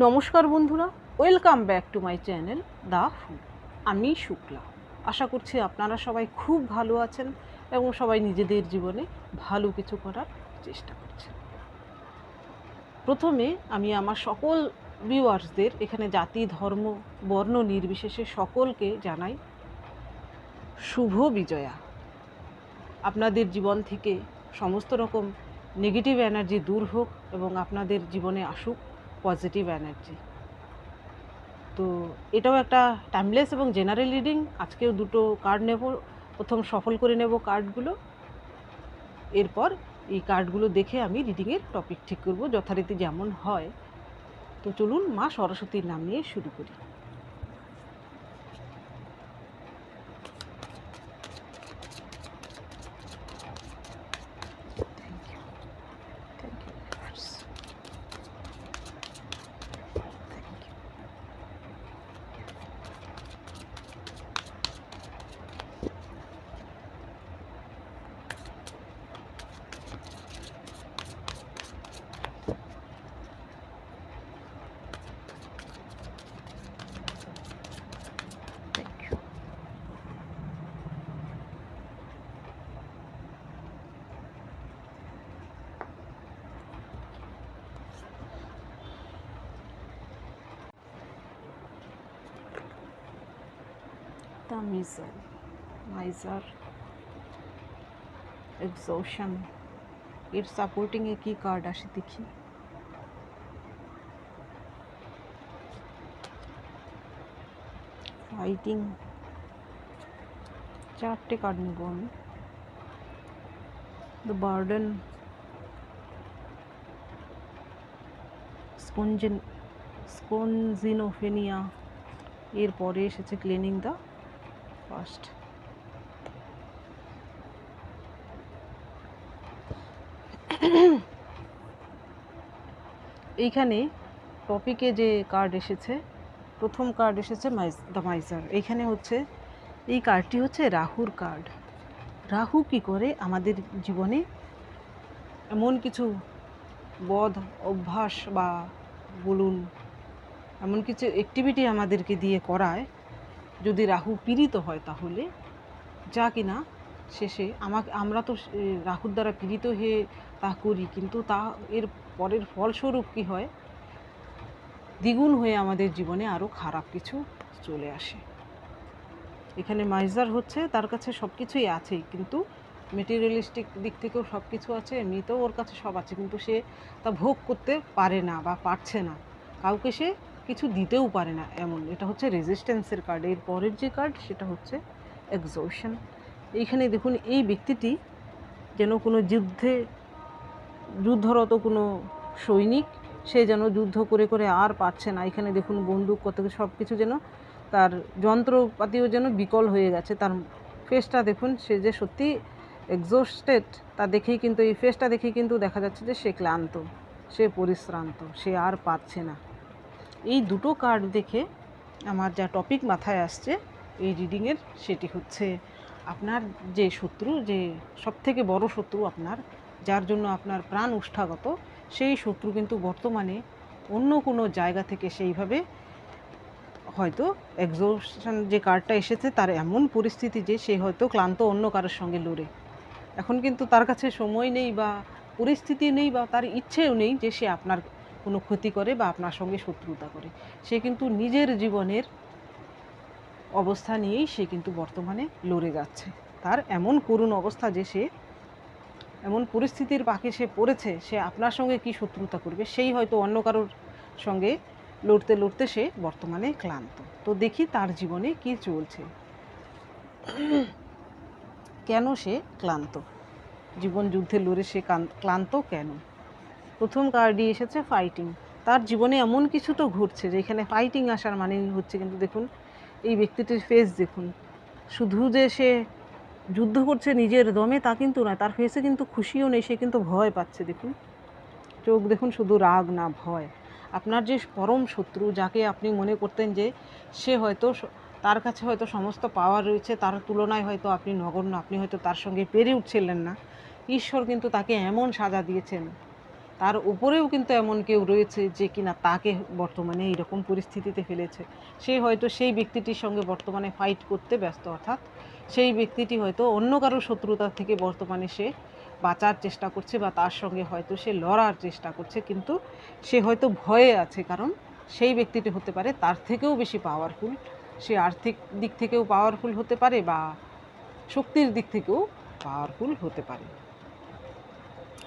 নমস্কার বন্ধুরা, welcome back to my channel the food আমি শুক্লা। আশা করছি আপনারা সবাই খুব ভালো আছেন এবং সবাই নিজেদের জীবনে ভালো কিছু করার চেষ্টা করছেন। প্রথমে আমি আমার সকল ভিউয়ার্সদের এখানে জাতি, ধর্ম, বর্ণ নির্বিশেষে সকলকে জানাই শুভ বিজয়া। আপনাদের জীবন থেকে সমস্ত রকম নেগেটিভ এনার্জি দূর হোক এবং আপনাদের জীবনে আসুক। পজিটিভ এনার্জি তো এটাও একটা টাইমলেস এবং জেনারেল রিডিং আজকেও দুটো কার্ড নেব। প্রথম সফল করে নেব কার্ডগুলো এরপর এই কার্ডগুলো দেখে আমি রিডিংয়ের টপিক ঠিক করব, যথারীতি যেমন হয়। তো চলুন মা সরস্বতীর নাম নিয়ে শুরু করি। The missile miser exhaustion এর সাপোর্টিং এ কি কার্ড আসে দেখি। ফাইটিং চারটে কার্ড নেব আমি। দ্য বার্ডেন স্পঞ্জেন স্পনজিনোফেনিয়া এরপরে এসেছে ক্লিনিং দ্য ফার্স্ট এইখানে টপিকে যে কার্ড এসেছে, প্রথম কার্ড এসেছে দ্য মাইজার। এইখানে হচ্ছে, এই কার্ডটি হচ্ছে রাহুর কার্ড রাহু কি করে আমাদের জীবনে এমন কিছু বধ, অভ্যাস বা বলুন, এমন কিছু অ্যাক্টিভিটি আমাদেরকে দিয়ে করায় যদি রাহু পীড়িত হয় তাহলে, যা কিনা শেষে আমাকে, আমরা তো রাহুর দ্বারা পীড়িত হয়ে তা করি, কিন্তু তা এর পরের ফলস্বরূপ কী হয়? দ্বিগুণ হয়ে আমাদের জীবনে আরও খারাপ কিছু চলে আসে। এখানে মাইজার হচ্ছে, তার কাছে সব কিছুই আছে, কিন্তু মেটেরিয়ালিস্টিক দিক থেকেও সব কিছু আছে, এমনিতেও ওর কাছে সব আছে, কিন্তু সে তা ভোগ করতে পারে না বা পারছে না। কাউকে সে কিছু দিতেও পারে না এমন। এটা হচ্ছে রেজিস্ট্যান্সের কার্ড এর পরের যে কার্ড সেটা হচ্ছে এক্সোশন এইখানে দেখুন, এই ব্যক্তিটি যেন কোনো যুদ্ধে যুদ্ধরত কোনো সৈনিক, সে যেন যুদ্ধ করে করে আর পারছে না। এখানে দেখুন, বন্দুক কত সব কিছু যেন তার যন্ত্রপাতিও যেন বিকল হয়ে গেছে। তার ফেসটা দেখুন, সে যে সত্যি এক্সোস্টেড তা দেখেই কিন্তু, এই ফেসটা দেখেই কিন্তু দেখা যাচ্ছে যে সে ক্লান্ত, সে পরিশ্রান্ত, সে আর পারছে না। এই দুটো কার্ড দেখে আমার যা টপিক মাথায় আসছে, এই রিডিংয়ের সেটি হচ্ছে আপনার যে শত্রু, যে সবথেকে বড় শত্রু আপনার, যার জন্য আপনার প্রাণ উষ্ঠাগত, সেই শত্রু কিন্তু বর্তমানে অন্য কোনো জায়গা থেকে সেইভাবে হয়তো এক্সোশন যে কার্ডটা এসেছে, তার এমন পরিস্থিতি যে সে হয়তো ক্লান্ত অন্য কারোর সঙ্গে লড়ে। এখন কিন্তু তার কাছে সময় নেই বা পরিস্থিতি নেই বা তার ইচ্ছেও নেই যে সে আপনার কোনো ক্ষতি করে বা আপনার সঙ্গে শত্রুতা করে। সে কিন্তু নিজের জীবনের অবস্থা নিয়েই সে কিন্তু বর্তমানে লড়ে যাচ্ছে। তার এমন করুণ অবস্থা যে সে এমন পরিস্থিতির পাকে সে পড়েছে, সে আপনার সঙ্গে কি শত্রুতা করবে, সেই হয়তো অন্য কারোর সঙ্গে লড়তে লড়তে সে বর্তমানে ক্লান্ত। তো দেখি তার জীবনে কি চলছে। কেন সে ক্লান্ত? জীবন যুদ্ধে লড়ে সে ক্লান্ত কেন? প্রথম কার্ডই এসেছে ফাইটিং তার জীবনে এমন কিছু তো ঘটছে যেখানে ফাইটিং আসার মানে হচ্ছে কিন্তু দেখুন, এই ব্যক্তিটির ফেস দেখুন। শুধু যে সে যুদ্ধ করছে নিজের দমে তা কিন্তু নয়, তার ফেসে কিন্তু খুশিও নেই, সে কিন্তু ভয় পাচ্ছে, দেখুন। চোখ দেখুন শুধু রাগ না ভয়। আপনার যে পরম শত্রু যাকে আপনি মনে করতেন যে সে হয়তো তার কাছে হয়তো সমস্ত পাওয়ার রয়েছে, তার তুলনায় হয়তো আপনি নগণ্য, আপনি হয়তো তার সঙ্গে পেরে উঠছিলেন না। ঈশ্বর কিন্তু তাকে এমন সাজা দিয়েছেন। তার উপরেও কিন্তু এমন কেউ রয়েছে যে কিনা তাকে বর্তমানে এইরকম পরিস্থিতিতে ফেলেছে। সে হয়তো সেই ব্যক্তিটির সঙ্গে বর্তমানে ফাইট করতে ব্যস্ত, অর্থাৎ সেই ব্যক্তিটি হয়তো অন্য কারও শত্রুতা থেকে বর্তমানে সে বাঁচার চেষ্টা করছে বা তার সঙ্গে হয়তো সে লড়ার চেষ্টা করছে, কিন্তু সে হয়তো ভয়ে আছে, কারণ সেই ব্যক্তিটি হতে পারে তার থেকেও বেশি পাওয়ারফুল সে আর্থিক দিক থেকেও পাওয়ারফুল হতে পারে বা শক্তির দিক থেকেও পাওয়ারফুল হতে পারে।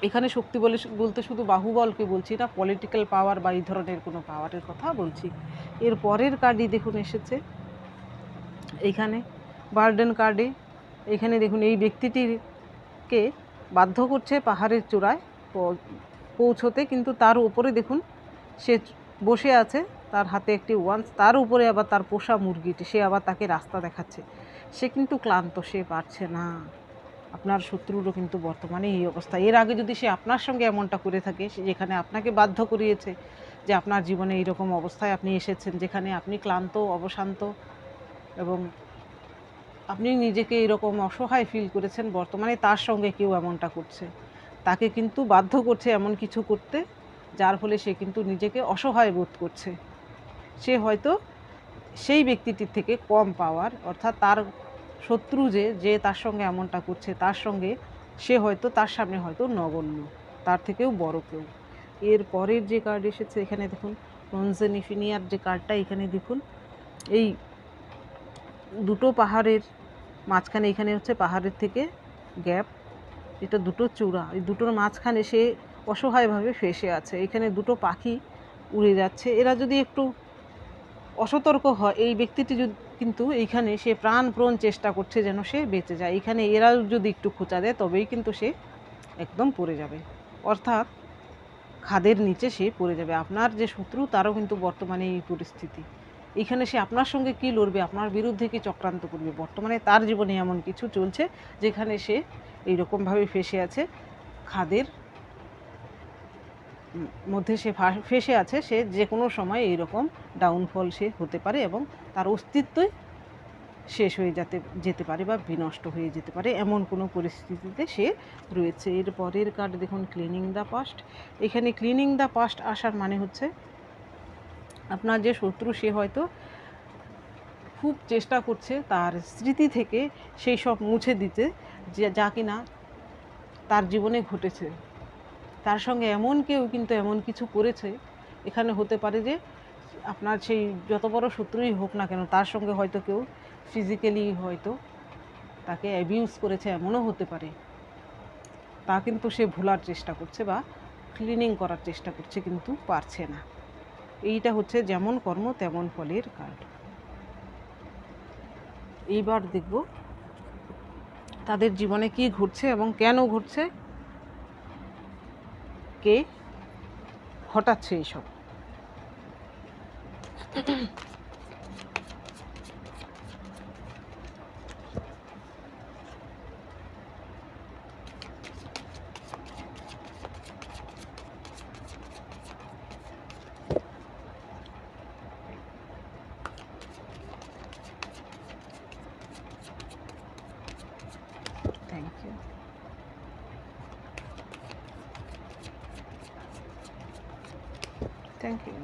এখানে শক্তি বলে বলতে শুধু বাহুবলকে বলছি না পলিটিক্যাল পাওয়ার বা এই ধরনের কোনো পাওয়ারের কথা বলছি। এর পরের কার্ডই দেখুন এসেছে। এইখানে বার্ডেন কার্ডে এখানে দেখুন এই ব্যক্তিটিকে বাধ্য করছে পাহাড়ের চূড়ায় পৌঁছতে, কিন্তু তার উপরে দেখুন সে বসে আছে, তার হাতে একটি ওয়ান্স, তার উপরে আবার তার পোষা মুরগিটি, সে আবার তাকে রাস্তা দেখাচ্ছে। সে কিন্তু ক্লান্ত, সে পারছে না। আপনার শত্রুরও কিন্তু বর্তমানে এই অবস্থা। এর আগে যদি সে আপনার সঙ্গে এমনটা করে থাকে, সে যেখানে আপনাকে বাধ্য করিয়েছে যে আপনার জীবনে এইরকম অবস্থায় আপনি এসেছেন, যেখানে আপনি ক্লান্ত, অবশান্ত এবং আপনি নিজেকে এরকম অসহায় ফিল করেছেন, বর্তমানে তার সঙ্গে কেউ এমনটা করছে। তাকে কিন্তু বাধ্য করছে এমন কিছু করতে, যার ফলে সে কিন্তু নিজেকে অসহায় বোধ করছে। সে হয়তো সেই ব্যক্তিটির থেকে কম পাওয়ার, অর্থাৎ তার শত্রু যে যে তার সঙ্গে এমনটা করছে, তার সঙ্গে সে হয়তো তার সামনে হয়তো নগণ্য, তার থেকেও বড় কেউ। এর পরের যে কার্ড এসেছে এখানে দেখুন রনজেনিফিনিয়ার যে কার্ডটা এখানে দেখুন, এই দুটো পাহাড়ের মাঝখানে, এখানে হচ্ছে পাহাড়ের থেকে গ্যাপ এটা দুটো চূড়া, এই দুটোর মাঝখানে সে অসহায়ভাবে ফেসে আছে। এখানে দুটো পাখি উড়ে যাচ্ছে। এরা যদি একটু অসতর্ক হয়, এই ব্যক্তিটি যদি কিন্তু এইখানে সে প্রাণপ্রণ চেষ্টা করছে যেন সে বেঁচে যায়। এখানে এরা যদি একটু খোঁচা দেয়, তবেই কিন্তু সে একদম পড়ে যাবে। অর্থাৎ খাদের নিচে সে পড়ে যাবে। আপনার যে শত্রু, তারও কিন্তু বর্তমানে এই পরিস্থিতি। এখানে সে আপনার সঙ্গে কি লড়বে, আপনার বিরুদ্ধে কি চক্রান্ত করবে? বর্তমানে তার জীবনে এমন কিছু চলছে, যেখানে সে এইরকমভাবে ফেসে আছে। খাদের মধ্যে সে ফেসে আছে, সে যে কোনো সময় এইরকম ডাউনফল সে হতে পারে এবং তার অস্তিত্বই শেষ হয়ে যেতে যেতে পারে বা বিনষ্ট হয়ে যেতে পারে এমন কোনো পরিস্থিতিতে সে রয়েছে। এর পরের কার্ড দেখুন ক্লিনিং দ্য পাস্ট এখানে ক্লিনিং দ্য পাস্ট আসার মানে হচ্ছে আপনার যে শত্রু সে হয়তো খুব চেষ্টা করছে তার স্মৃতি থেকে সেই সব মুছে দিতে, যে, যা কিনা তার জীবনে ঘটেছে। তার সঙ্গে এমন কেউ কিন্তু এমন কিছু করেছে, এখানে হতে পারে যে আপনার সেই যত বড় শত্রুই হোক না কেন, তার সঙ্গে হয়তো কেউ ফিজিক্যালি হয়তো তাকে অ্যাবিউজ করেছে, এমনও হতে পারে। তা কিন্তু সে ভোলার চেষ্টা করছে বা ক্লিনিং করার চেষ্টা করছে কিন্তু পারছে না। এইটা হচ্ছে যেমন কর্ম, তেমন ফলের কার্ড এইবার দেখব তাদের জীবনে কি ঘটছে এবং কেন ঘটছে। ঘটাচ্ছে এইসব থ্যাংক ইউ থ্যাংক ইউ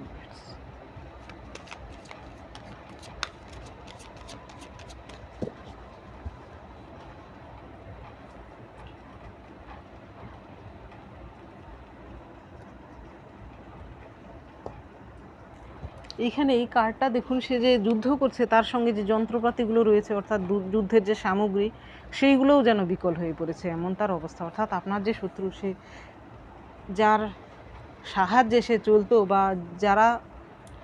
এইখানে এই কার্ডটা দেখুন, সে যে যুদ্ধ করছে, তার সঙ্গে যে যন্ত্রপাতিগুলো রয়েছে, অর্থাৎ যুদ্ধের যে সামগ্রী, সেইগুলোও যেন বিকল হয়ে পড়েছে, এমন তার অবস্থা। অর্থাৎ আপনার যে শত্রু, সে যার সাহায্যে সে চলতো বা যারা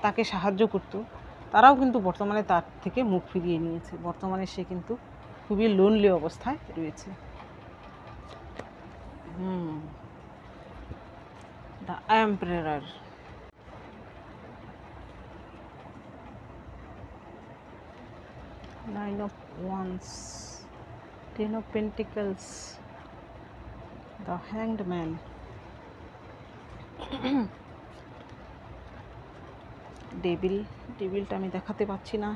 তাকে সাহায্য করতো, তারাও কিন্তু বর্তমানে তার থেকে মুখ ফিরিয়ে নিয়েছে। বর্তমানে সে কিন্তু খুবই লোনলি অবস্থায় রয়েছে। হুম। The emperor nine of wands ten of pentacles the hanged devil ডেবিলটা আমি দেখাতে পাচ্ছি না।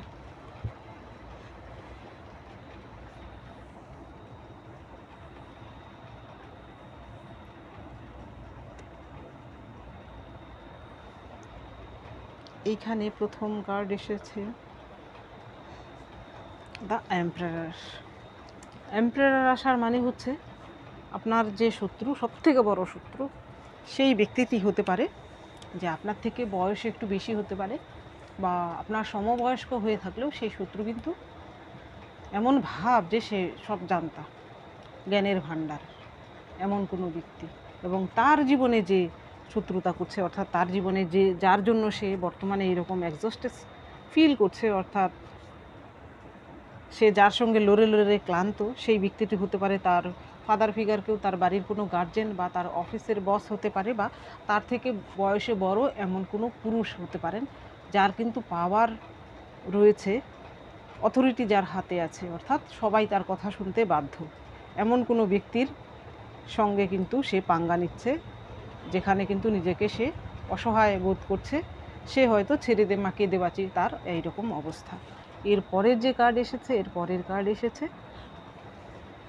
এইখানে প্রথম গার্ড এসেছে। দ্য এম্প্রায়ার এম্প্রায়ার আসার মানে হচ্ছে আপনার যে শত্রু, সবথেকে বড় শত্রু সেই ব্যক্তিটি হতে পারে যে আপনার থেকে বয়স একটু বেশি হতে পারে বা আপনার সমবয়স্ক হয়ে থাকলেও সেই শত্রু কিন্তু এমন ভাব যে সে সব জানতা, জ্ঞানের ভাণ্ডার, এমন কোনো ব্যক্তি। এবং তার জীবনে যে শত্রুতা করছে, অর্থাৎ তার জীবনে যে, যার জন্য সে বর্তমানে এরকম অ্যাডজাস্টেস ফিল করছে, অর্থাৎ সে যার সঙ্গে লড়ে লড়ে ক্লান্ত, সেই ব্যক্তিটি হতে পারে তার ফাদার ফিগারকেও তার বাড়ির কোনো গার্জেন বা তার অফিসের বস হতে পারে বা তার থেকে বয়সে বড় এমন কোনো পুরুষ হতে পারেন, যার কিন্তু পাওয়ার রয়েছে অথরিটি যার হাতে আছে, অর্থাৎ সবাই তার কথা শুনতে বাধ্য। এমন কোনো ব্যক্তির সঙ্গে কিন্তু সে পাঙ্গা নিচ্ছে, যেখানে কিন্তু নিজেকে সে অসহায় বোধ করছে, সে হয়তো ছেড়ে দে মাকে দেবাচি তার এইরকম অবস্থা। এর পরের যে কার্ড এসেছে, এর পরের কার্ড এসেছে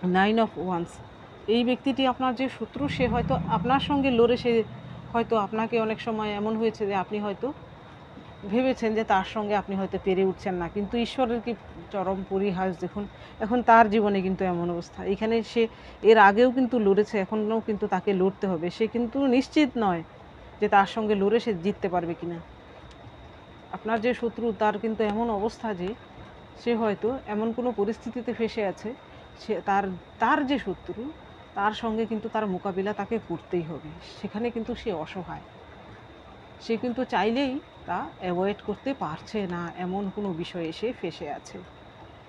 নাইন অফ ওয়ান্স। এই ব্যক্তিটি আপনার যে শত্রু, সে হয়তো আপনার সঙ্গে লড়ে, সে হয়তো আপনাকে অনেক সময় এমন হয়েছে যে আপনি হয়তো ভেবেছেন যে তার সঙ্গে আপনি হয়তো পেরে উঠছেন না। কিন্তু ঈশ্বরের কি চরম পরিহাস, দেখুন, এখন তার জীবনে কিন্তু এমন অবস্থা। এখানে সে এর আগেও কিন্তু লড়েছে, এখনও কিন্তু তাকে লড়তে হবে। সে কিন্তু নিশ্চিত নয় যে তার সঙ্গে লড়ে সে জিততে পারবে কিনা। আপনার যে শত্রু, তার কিন্তু এমন অবস্থা যে সে হয়তো এমন কোনো পরিস্থিতিতে ফেসে আছে সে তার তার যে শত্রু, তার সঙ্গে কিন্তু তার মোকাবিলা তাকে করতেই হবে। সেখানে কিন্তু সে অসহায়। সে কিন্তু চাইলেই তা অ্যাভয়েড করতে পারছে না, এমন কোনো বিষয়ে সে ফেসে আছে।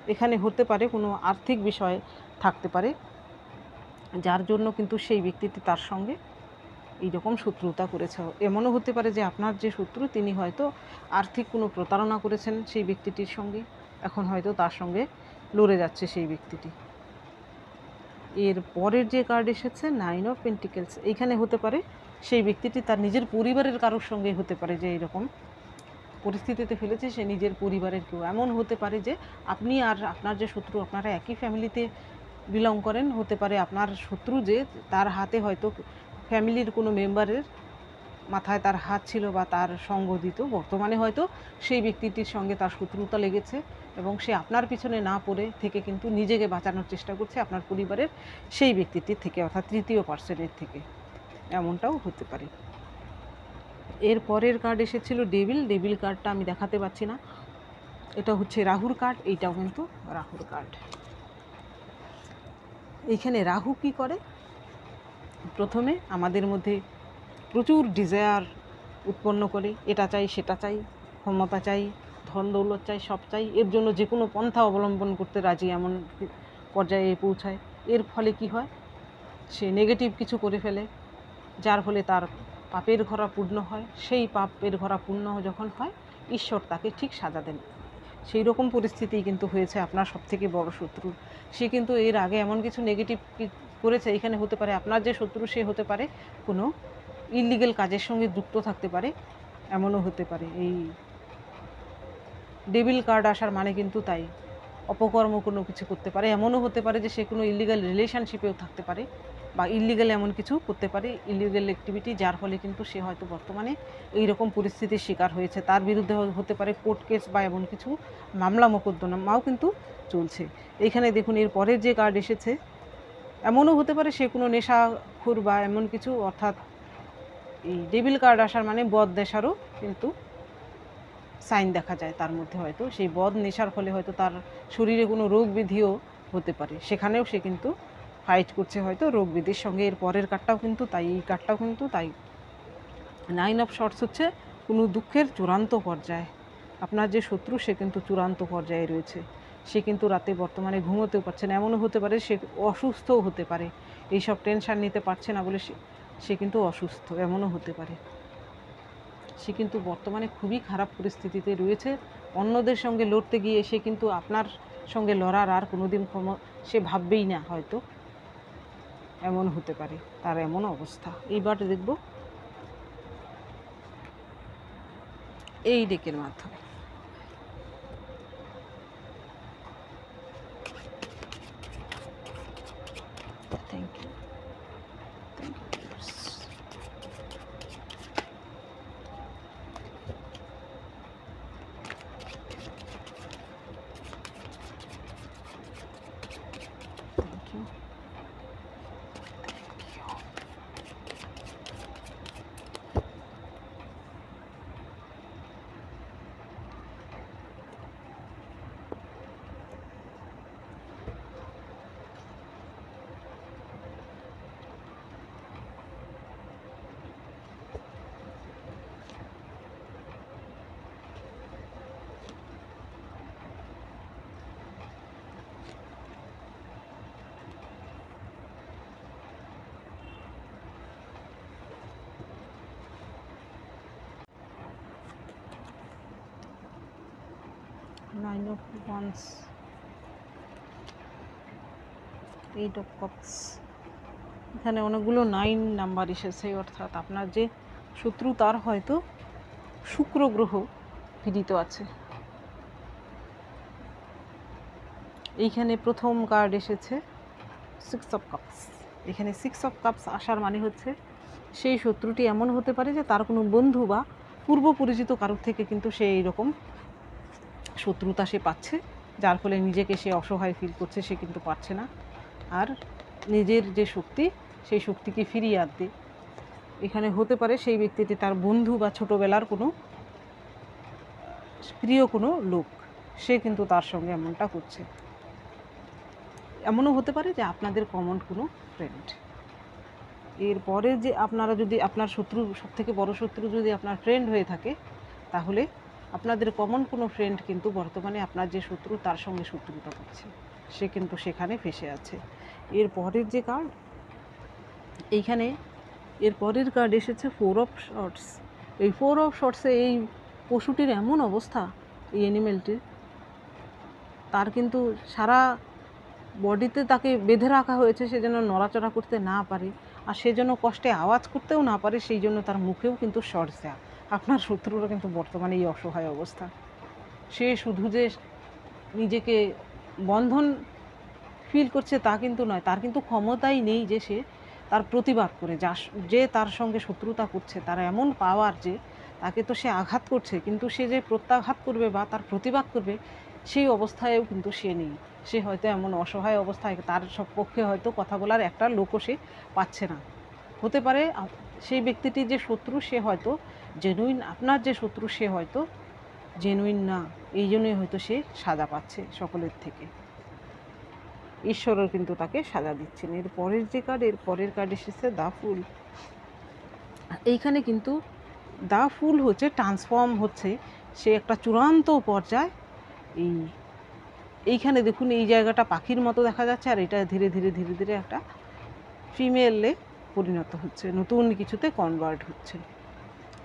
এখানে হতে পারে কোনো আর্থিক বিষয় থাকতে পারে, যার জন্য কিন্তু সেই ব্যক্তিটি তার সঙ্গে এইরকম শত্রুতা করেছে। এমনও হতে পারে যে আপনার যে শত্রু, তিনি হয়তো আর্থিক কোনো প্রতারণা করেছেন সেই ব্যক্তিটির সঙ্গে, এখন হয়তো তার সঙ্গে লড়ে যাচ্ছে সেই ব্যক্তিটি। এর পরের যে কার্ড এসেছে নাইন অফ পেন্টিকেলস এইখানে হতে পারে। সেই ব্যক্তিটি তার নিজের পরিবারের কারোর সঙ্গে হতে পারে যে এরকম পরিস্থিতিতে ফেলেছে, সে নিজের পরিবারের কেউ। এমন হতে পারে যে আপনি আর আপনার যে শত্রু, আপনারা একই ফ্যামিলিতে বিলং করেন। হতে পারে আপনার শত্রু যে তার হাতে হয়তো ফ্যামিলির কোনো মেম্বারের মাথায় তার হাত ছিল বা তার সঙ্গ দিত। বর্তমানে হয়তো সেই ব্যক্তিটির সঙ্গে তার শত্রুতা লেগেছে এবং সে আপনার পিছনে না পড়ে থেকে কিন্তু নিজেকে বাঁচানোর চেষ্টা করছে আপনার পরিবারের সেই ব্যক্তিটির থেকে, অর্থাৎ তৃতীয় পার্সনের থেকে। এমনটাও হতে পারে। এর পরের কার্ড এসেছিল ডেবিল ডেবিল কার্ডটা আমি দেখাতে পাচ্ছি না। এটা হচ্ছে রাহুর কার্ড এইটাও কিন্তু রাহুর কার্ড এইখানে রাহু কি করে? প্রথমে আমাদের মধ্যে প্রচুর ডিজায়ার উৎপন্ন করে। এটা চাই, সেটা চাই, ক্ষমতা চাই, ধন দৌলত চাই, সব চাই। এর জন্য যে কোনো পন্থা অবলম্বন করতে রাজি এমন পর্যায়ে পৌঁছায়। এর ফলে কি হয়? সে নেগেটিভ কিছু করে ফেলে, যার ফলে তার পাপের ঘরা পূর্ণ হয়। সেই পাপের ঘরা পূর্ণ যখন হয়, ঈশ্বর তাকে ঠিক সাজা দেন। সেই রকম পরিস্থিতি কিন্তু হয়েছে আপনার সবথেকে বড় শত্রু। সে কিন্তু এর আগে এমন কিছু নেগেটিভ করেছে, এখানে হতে পারে, আপনার যে শত্রু সে হতে পারে কোনো ইলিগেল কাজের সঙ্গে যুক্ত থাকতে পারে, এমনও হতে পারে। এই ডেবিল কার্ড আসার মানে কিন্তু তাই। অপকর্ম কোনো কিছু করতে পারে, এমনও হতে পারে যে সে কোনো ইলিগাল রিলেশনশিপেও থাকতে পারে বা ইলিগাল এমন কিছু করতে পারে ইলিগাল অ্যাক্টিভিটি যার ফলে কিন্তু সে হয়তো বর্তমানে এই রকম পরিস্থিতির শিকার হয়েছে। তার বিরুদ্ধে হতে পারে কোর্ট কেস বা এমন কিছু, মামলা মোকদ্দমাও কিন্তু চলছে। এইখানে দেখুন, এর পরের যে কার্ড এসেছে, এমনও হতে পারে সে কোনো নেশাখোর বা এমন কিছু, অর্থাৎ ডেবিল কার্ড আসার মানে বদ নেশারও কিন্তু সাইন দেখা যায় তার মধ্যে হয়তো। সেই বদ নেশার ফলে হয়তো তার শরীরে কোনো রোগ বিধিও হতে পারে। সেখানেও সে কিন্তু ফাইট করছে হয়তো রোগ বিধির সঙ্গে। এর পরের কার্ডটাও কিন্তু তাই, এই কার্ডটাও কিন্তু তাই। নাইন অফ শর্টস হচ্ছে কোনো দুঃখের চূড়ান্ত পর্যায়ে। আপনার যে শত্রু, সে কিন্তু চূড়ান্ত পর্যায়ে রয়েছে। সে কিন্তু রাতে বর্তমানে ঘুমোতেও পারছে না। এমনও হতে পারে সে অসুস্থও হতে পারে। এইসব টেনশান নিতে পারছে না বলে সে সে কিন্তু অসুস্থ, এমনও হতে পারে। সে কিন্তু বর্তমানে খুবই খারাপ পরিস্থিতিতে রয়েছে। অন্যদের সঙ্গে লড়তে গিয়ে সে কিন্তু আপনার সঙ্গে লড়ার আর কোনোদিন ক্ষম, সে ভাববেই না হয়তো। এমন হতে পারে, তার এমন অবস্থা। এইবার দেখব। এই ডেকের মাধ্যমে। Thank you nine of wands eight of cups এখানে অনেকগুলো নাইন নাম্বার এসেছে, অর্থাৎ আপনার যে শত্রু তার হয়তো শুক্র গ্রহ পীড়িত আছে। এইখানে প্রথম কার্ড এসেছে সিক্স অফ কাপস এখানে সিক্স অফ কাপস আসার মানে হচ্ছে সেই শত্রুটি এমন হতে পারে যে তার কোনো বন্ধু বা পূর্ব পরিচিত কারোর থেকে কিন্তু সে এইরকম শত্রুতা সে পাচ্ছে, যার ফলে নিজেকে সে অসহায় ফিল করছে, সে কিন্তু পারছে না। আর নিজের যে শক্তি, সেই শক্তিকে ফিরিয়ে আনতে। এখানে হতে পারে সেই ব্যক্তিটি তার বন্ধু বা ছোটোবেলার কোনো, প্রিয় কোনো লোক। সে কিন্তু তার সঙ্গে এমনটা করছে। এমনও হতে পারে যে আপনাদের কমন কোনো ফ্রেন্ড এরপরে যে আপনারা যদি, আপনার শত্রু সব থেকে বড় শত্রু যদি আপনার ফ্রেন্ড হয়ে থাকে, তাহলে আপনাদের কমন কোনো ফ্রেন্ড কিন্তু বর্তমানে আপনার যে শত্রু, তার সঙ্গে শত্রুতা করছে। সে কিন্তু সেখানে ফেসে আছে। এর পরের যে কার্ড এইখানে এর পরের কার্ড এসেছে ফোর অফ শর্টস এই ফোর অফ শর্টসে এই পশুটির এমন অবস্থা, এই অ্যানিমেলটির তার কিন্তু সারা বডিতে তাকে বেঁধে রাখা হয়েছে, সে যেন নড়াচড়া করতে না পারে। আর সে যেন কষ্টে আওয়াজ করতেও না পারে, সেই জন্য তার মুখেও কিন্তু শর্টস দেয়া। আপনার শত্রুরা কিন্তু বর্তমানে এই অসহায় অবস্থা। সে শুধু যে নিজেকে বন্ধন ফিল করছে তা কিন্তু নয়, তার কিন্তু ক্ষমতাই নেই যে সে তার প্রতিবাদ করে। যা যে তার সঙ্গে শত্রুতা করছে, তার এমন পাওয়ার যে তাকে তো সে আঘাত করছে, কিন্তু সে যে প্রত্যাঘাত করবে বা তার প্রতিবাদ করবে, সেই অবস্থায়ও কিন্তু সে নেই। সে হয়তো এমন অসহায় অবস্থায়, তার সব পক্ষে হয়তো কথা বলার একটা লোকও সে পাচ্ছে না। হতে পারে সেই ব্যক্তিটি যে শত্রু, সে হয়তো জেনুইন আপনার যে শত্রু সে হয়তো জেনুইন না, এই জন্যই হয়তো সে সাজা পাচ্ছে সকলের থেকে। ঈশ্বরও কিন্তু তাকে সাজা দিচ্ছেন। এর পরের যে কার্ড এর পরের কার্ড এসেছে দা ফুল। এইখানে কিন্তু দা ফুল হচ্ছে ট্রান্সফর্ম হচ্ছে, সে একটা চূড়ান্ত পর্যায়। এই, এইখানে দেখুন, এই জায়গাটা পাখির মতো দেখা যাচ্ছে, আর এটা ধীরে ধীরে ধীরে ধীরে একটা ফিমেলে পরিণত হচ্ছে, নতুন কিছুতে কনভার্ট হচ্ছে।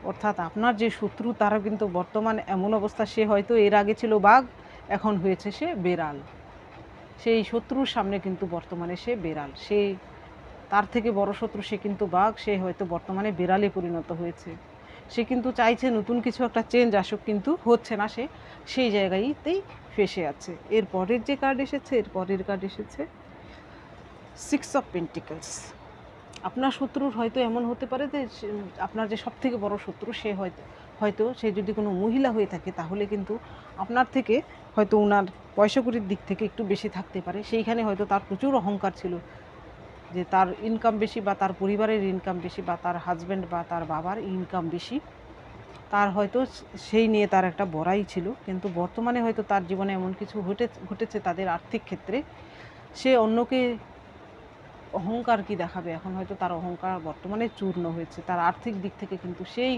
অর্থাৎ আপনার যে শত্রু তারা কিন্তু বর্তমান এমন অবস্থা, সে হয়তো এর আগে ছিল বাঘ, এখন হয়েছে সে বেড়াল। সেই শত্রুর সামনে কিন্তু বর্তমানে সে বেড়াল। সে, তার থেকে বড় শত্রু সে কিন্তু বাঘ, সে হয়তো বর্তমানে বেড়ালে পরিণত হয়েছে। সে কিন্তু চাইছে নতুন কিছু একটা চেঞ্জ আসুক, কিন্তু হচ্ছে না সে। সেই জায়গাতেই ফেসে আছে। এর পরের যে কার্ড এসেছে, এর পরের কার্ড এসেছে সিক্স অফ পেন্টিকলস আপনার শত্রুর হয়তো এমন হতে পারে যে আপনার যে সব থেকে বড় শত্রু, সে হয়তো হয়তো সে যদি কোনো মহিলা হয়ে থাকে, তাহলে কিন্তু আপনার থেকে হয়তো ওনার পয়সাকুরির দিক থেকে একটু বেশি থাকতে পারে। সেইখানে হয়তো তার প্রচুর অহংকার ছিল, যে তার ইনকাম বেশি বা তার পরিবারের ইনকাম বেশি বা তার হাজব্যান্ড বা তার বাবার ইনকাম বেশি, তার হয়তো সেই নিয়ে তার একটা বড়াই ছিল। কিন্তু বর্তমানে হয়তো তার জীবনে এমন কিছু ঘটে ঘটেছে তাদের আর্থিক ক্ষেত্রে। সে অন্যকে অহংকার কি দেখাবে? এখন হয়তো তার অহংকার বর্তমানে চূর্ণ হয়েছে। তার আর্থিক দিক থেকে কিন্তু সেই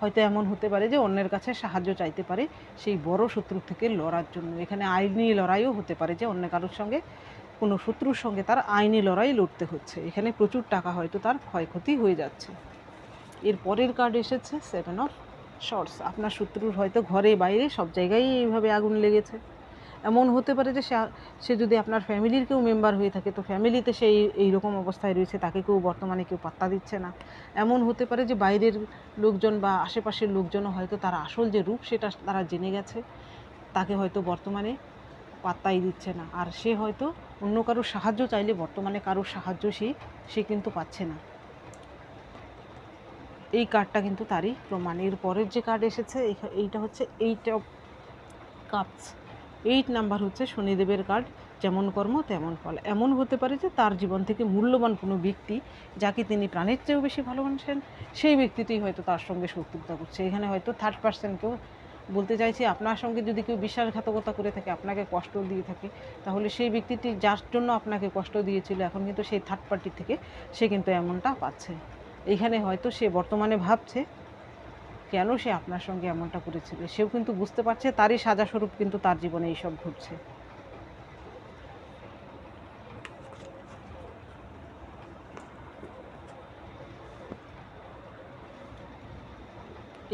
হয়তো এমন হতে পারে যে অন্যের কাছে সাহায্য চাইতে পারে সেই বড় শত্রু থেকে লড়ার জন্য। এখানে আইনি লড়াইও হতে পারে যে অন্য কারোর সঙ্গে, কোনো শত্রুর সঙ্গে তার আইনি লড়াই লড়তে হচ্ছে। এখানে প্রচুর টাকা হয়তো তার ক্ষয়ক্ষতি হয়ে যাচ্ছে। এর পরের কার্ড এসেছে সেভেন অফ শর্টস আপনার শত্রুর হয়তো ঘরে, বাইরে সব জায়গায় এইভাবে আগুন লেগেছে। এমন হতে পারে যে সে- যদি আপনার ফ্যামিলির কেউ মেম্বার হয়ে থাকে, তো ফ্যামিলিতে সেই, এইরকম অবস্থায় রয়েছে, তাকে কেউ বর্তমানে কেউ পাত্তা দিচ্ছে না। এমন হতে পারে যে বাইরের লোকজন বা আশেপাশের লোকজনও হয়তো তার আসল যে রূপ, সেটা তারা জেনে গেছে, তাকে হয়তো বর্তমানে পাত্তাই দিচ্ছে না। আর সে হয়তো অন্য কারোর সাহায্য চাইলে বর্তমানে কারোর সাহায্য সে সে কিন্তু পাচ্ছে না। এই কার্ডটা কিন্তু তারই প্রমাণ। এর পরের যে কার্ড এসেছে এইটা হচ্ছে eight of cups eight number হচ্ছে শনিদেবের কার্ড যেমন কর্ম তেমন ফল। এমন হতে পারে যে তার জীবন থেকে মূল্যবান কোনো ব্যক্তি যাকে তিনি প্রাণের চেয়েও বেশি ভালোবাসেন, সেই ব্যক্তিটি হয়তো তার সঙ্গে শত্রুতা করছে। এখানে হয়তো থার্ড পার্সনকেও বলতে চাইছি, আপনার সঙ্গে যদি কেউ বিশ্বাসঘাতকতা করে থাকে, আপনাকে কষ্ট দিয়ে থাকে, তাহলে সেই ব্যক্তিটি যার জন্য আপনাকে কষ্ট দিয়েছিল, এখন কিন্তু সেই থার্ড পার্টি থেকে সে কিন্তু এমনটা পাচ্ছে। এইখানে হয়তো সে বর্তমানে ভাবছে কেন সে আপনার সঙ্গে এমনটা করেছিল? সেও কিন্তু বুঝতে পারছে, তারই সাজাস্বরূপ কিন্তু তার জীবনে এইসব ঘটছে।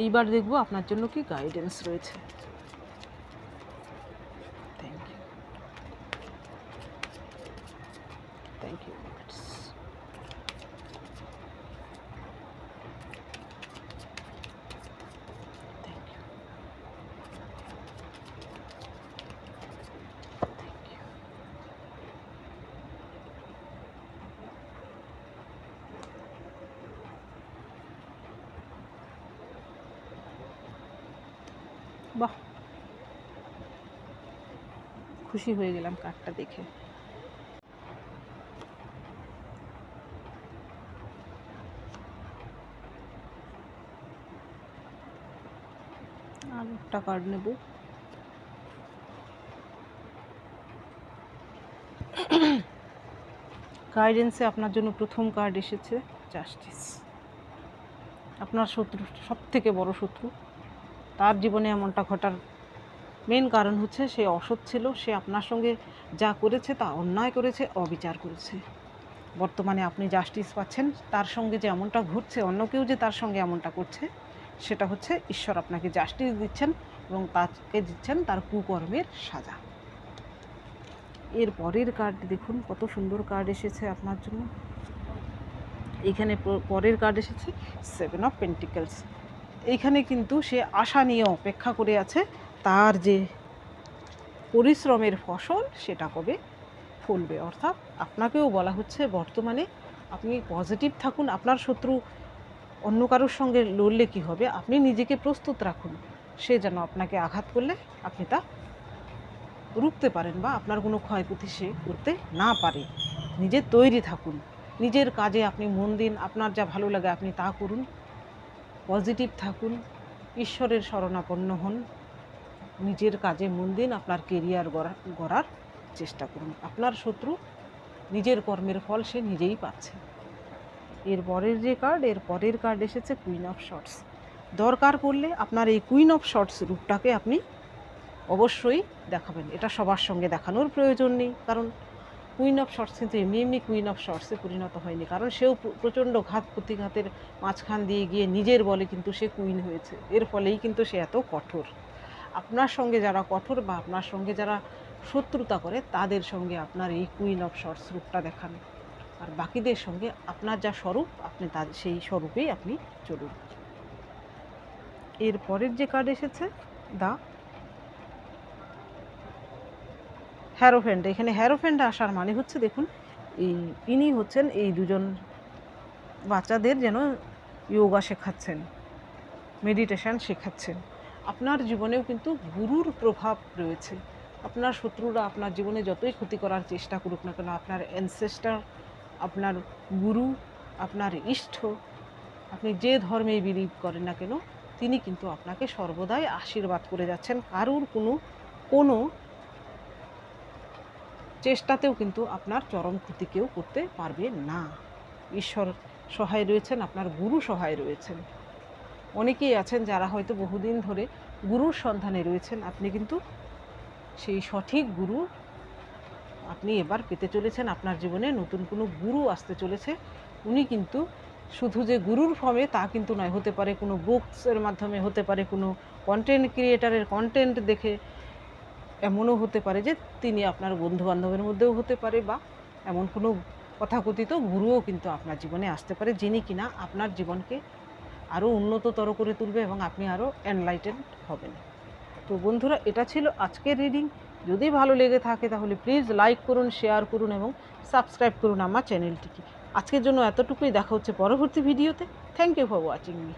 এইবার দেখব আপনার জন্য কি গাইডেন্স রয়েছে thank you thank you thank you বাহ। খুশি হয়ে গেলাম কার্ডটা দেখে। আর একটা কার্ড নেব। গাইডেন্সে আপনার জন্য প্রথম কার্ড এসেছে জাস্টিস আপনার শত্রু সব থেকে বড় শত্রু। তার জীবনে এমনটা ঘটার মেন কারণ হচ্ছে সে অসৎ ছিল, সে আপনার সঙ্গে যা করেছে তা অন্যায় করেছে, অবিচার করেছে। বর্তমানে আপনি জাস্টিস পাচ্ছেন, তার সঙ্গে যে এমনটা ঘটছে, অন্য কেউ যে তার সঙ্গে এমনটা করছে, সেটা হচ্ছে ঈশ্বর আপনাকে জাস্টিস দিচ্ছেন এবং তাকে দিচ্ছেন তার কুকর্মের সাজা। এর পরের কার্ড দেখুন, কত সুন্দর কার্ড এসেছে আপনার জন্য। এখানে পরের কার্ড এসেছে সেভেন অফ পেন্টিকেলস এইখানে কিন্তু সে আশা নিয়ে অপেক্ষা করে আছে। তার যে পরিশ্রমের ফসল, সেটা কবে ফলবে? অর্থাৎ আপনাকেও বলা হচ্ছে, বর্তমানে আপনি পজিটিভ থাকুন। আপনার শত্রু অন্য কারোর সঙ্গে লড়লে কি হবে? আপনি নিজেকে প্রস্তুত রাখুন। সে যেন আপনাকে আঘাত করলে আপনি তা রুখতে পারেন বা আপনার কোনো ক্ষয়ক্ষতি সে করতে না পারে। নিজে তৈরি থাকুন। নিজের কাজে আপনি মন দিন। আপনার যা ভালো লাগে আপনি তা করুন। পজিটিভ থাকুন, ঈশ্বরের শরণাপন্ন হন, নিজের কাজে মন দিন, আপনার কেরিয়ার গড়া, গড়ার চেষ্টা করুন। আপনার শত্রু নিজের কর্মের ফল সে নিজেই পাচ্ছে। এর পরের যে কার্ড এর পরের কার্ড এসেছে কুইন অফ শর্টস দরকার পড়লে আপনার এই কুইন অফ শর্টস রূপটাকে আপনি অবশ্যই দেখাবেন। এটা সবার সঙ্গে দেখানোর প্রয়োজন নেই, কারণ কুইন অফ শর্টস কিন্তু এমনি এমনি কুইন অফ শর্টসে পরিণত হয়নি। কারণ সেও প্র- প্রচণ্ড ঘাত প্রতিঘাতের মাঝখান দিয়ে গিয়ে নিজের বলে কিন্তু সে কুইন হয়েছে। এর ফলেই কিন্তু সে এত কঠোর। আপনার সঙ্গে যারা কঠোর বা আপনার সঙ্গে যারা শত্রুতা করে, তাদের সঙ্গে আপনার এই কুইন অফ শর্টস রূপটা দেখান। আর বাকিদের সঙ্গে আপনার যা স্বরূপ, আপনি তার সেই স্বরূপেই আপনি চলুন। এর পরের যে কার্ড এসেছে দা হ্যারোফেন্ড এখানে হ্যারোফেন্ড আসার মানে হচ্ছে, দেখুন, এই ইনি হচ্ছেন এই দুজন বাচ্চাদের যেন যোগা শেখাচ্ছেন, মেডিটেশান শেখাচ্ছেন। আপনার জীবনেও কিন্তু গুরুর প্রভাব রয়েছে। আপনার শত্রুরা আপনার জীবনে যতই ক্ষতি করার চেষ্টা করুক না কেন, আপনার অ্যানসেস্টার আপনার গুরু, আপনার ইষ্ট, আপনি যে ধর্মে বিলিভ করেন না কেন, তিনি কিন্তু আপনাকে সর্বদাই আশীর্বাদ করে যাচ্ছেন। কারুর কোনো কোনো চেষ্টাতেও কিন্তু আপনার চরম ক্ষতি কেউ করতে পারবে না। ঈশ্বর সহায় রয়েছেন, আপনার গুরু সহায় রয়েছেন। অনেকেই আছেন যারা হয়তো বহুদিন ধরে গুরুর সন্ধানে রয়েছেন। আপনি কিন্তু সেই সঠিক গুরু আপনি এবার পেতে চলেছেন। আপনার জীবনে নতুন কোনো গুরু আসতে চলেছে। উনি কিন্তু শুধু যে গুরুর ফর্মে তা কিন্তু নয়, হতে পারে কোনো বুকসের মাধ্যমে, হতে পারে কোনো কন্টেন্ট ক্রিয়েটারের কন্টেন্ট দেখে এমনও হতে পারে যে তিনি আপনার বন্ধু বান্ধবের মধ্যেও হতে পারে বা এমন কোনো কথাকথিত গুরুও কিন্তু আপনার জীবনে আসতে পারে যিনি কিনা আপনার জীবনকে আরও উন্নততর করে তুলবে এবং আপনি আরও এনলাইটেন্ড হবেন। তো বন্ধুরা, এটা ছিল আজকের রিডিং যদি ভালো লেগে থাকে তাহলে প্লিজ লাইক করুন শেয়ার করুন এবং সাবস্ক্রাইব করুন আমার চ্যানেলটিকে আজকের জন্য এতটুকুই। দেখা হচ্ছে পরবর্তী ভিডিওতে thank you for watching me